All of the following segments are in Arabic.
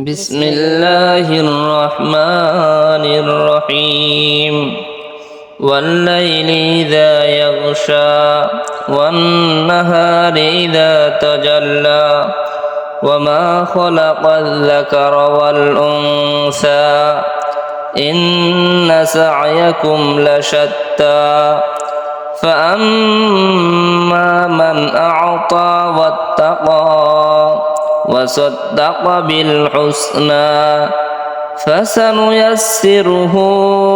بسم الله الرحمن الرحيم. والليل إذا يغشى والنهار إذا تجلى وما خلق الذكر والأنثى. إن سعيكم لشتى. فأما من أعطى واتقى وصدق بالحسنى فسنيسره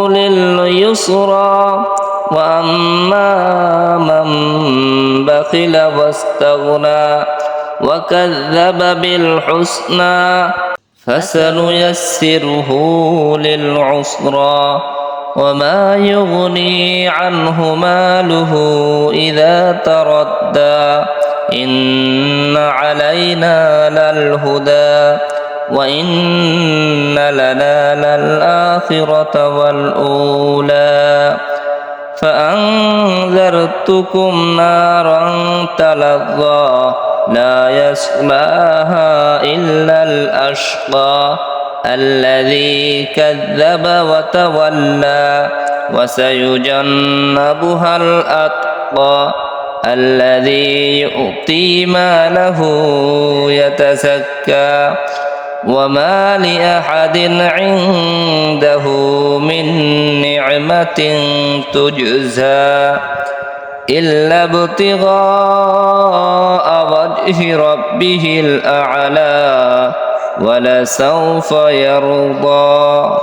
لليسرى وأما من بخل واستغنى وكذب بالحسنى فسنيسره للعسرى وما يغني عنه ماله إذا تردى إن علينا للهدى وإن لنا للآخرة والأولى فأنذرتكم نارا تلظى لا يصلاها إلا الأشقى الذي كذب وتولى وسيجنبها الأتقى الذي يؤتي ماله يتزكى وما لأحد عنده من نعمة تجزى إلا ابتغاء وجه ربه الأعلى ولسوف يرضى